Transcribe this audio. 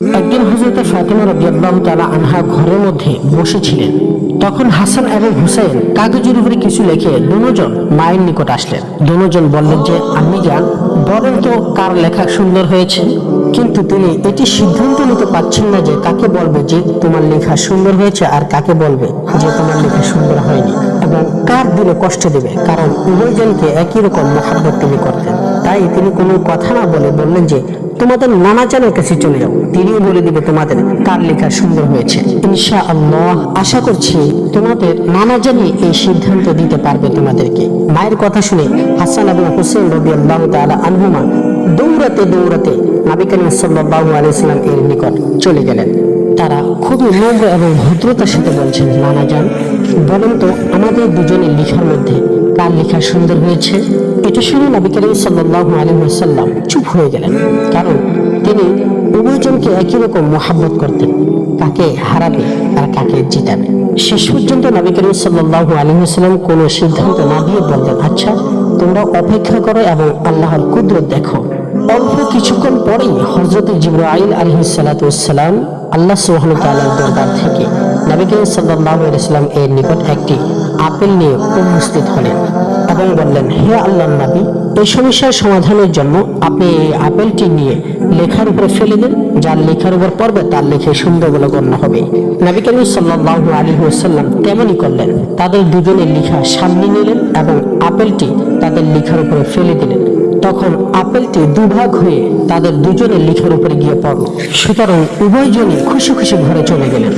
একদিন হজরত ফাতেমা রাদিয়াল্লাহু তাআলা আনহা ঘরের মধ্যে বসেছিলেন। তখন হাসান এবং হুসাইন কাগজের উপরে কিছু লিখে দুজন মায়ের নিকট আসলেন। দুজন বললেন যে আমি যান, বলেন তো কার লেখা সুন্দর হয়েছে? কিন্তু তিনি এটি সিদ্ধান্ত নিতে পারছেন না যে কাকে বলবে যে তোমার লেখা সুন্দর হয়েছে আর কাকে বলবে যে তোমার লেখা সুন্দর হয়নি এবং কার দিলে কষ্ট দেবে? কারণ উভয়জনকে একই রকম মহাব্বত তিনি করতেন। তাই তিনি কোনো কথা না বলে বললেন যে, তোমাদের নানাজানের কাছে চলে যাও। তিনিও বলে দিবে তোমাদের কার লেখা সুন্দর হয়েছে। ইনশা আল্লাহ আশা করছি তোমাদের নানা নানাজানি এই সিদ্ধান্ত দিতে পারবে তোমাদেরকে। মায়ের কথা শুনে হাসান এবং হোসেন রবি আল্লাহ তালা আনহুমা দৌড়াতে দৌড়াতে নাবি করিম সাল্লাহ আলাইসালাম এর নিকট চলে গেলেন। তারা খুবই নম্র এবং ভদ্রতার সাথে বলছেন, নানা যান বলেন তো আমাদের দুজনের লেখার মধ্যে কার লেখা সুন্দর হয়েছে? এটা শুনে নবী করিম সাল্লাহ আলী সাল্লাম চুপ হয়ে গেলেন, কারণ তিনি উভয়জনকে একই রকম মহাব্বত করতেন, কাকে হারাবে আর কাকে জিতাবে। শেষ পর্যন্ত নবী করিম সাল্লাহ আলী সাল্লাম কোনো সিদ্ধান্ত না দিয়ে বললেন আচ্ছা তোমরা অপেক্ষা করো এবং আল্লাহর কুদরত দেখো। অল্প কিছুক্ষণ পরেই হজরত জিব্রাইল আলহিসাল্লাম আল্লাহ সোহান তালার দরবার থেকে নবী আলাইহি সাল্লাম এর নিকট একটি আপেল নিয়ে উপস্থিত হলেন। এবং বললেন হে আল্লাহর নবী, এই সমস্যার সমাধানের জন্য আপনি এই আপেলটি নিয়ে লেখার উপরে ফেলে দেন। যার লেখার উপর পড়বে, তার লেখে সুন্দর বলে গণ্য হবে। নবী করিম সাল্লাল্লাহু আলাইহি ওয়াসাল্লাম তেমনই করলেন। তাদের দুজনের লেখা সামনে নিলেন এবং আপেলটি তাদের লেখার উপরে ফেলে দিলেন। তখন আপেলটি দুভাগ হয়ে তাদের দুজনের লিখার উপরে গিয়ে পড়ল। সুতরাং উভয়জনই খুশি খুশি ঘরে চলে গেলেন।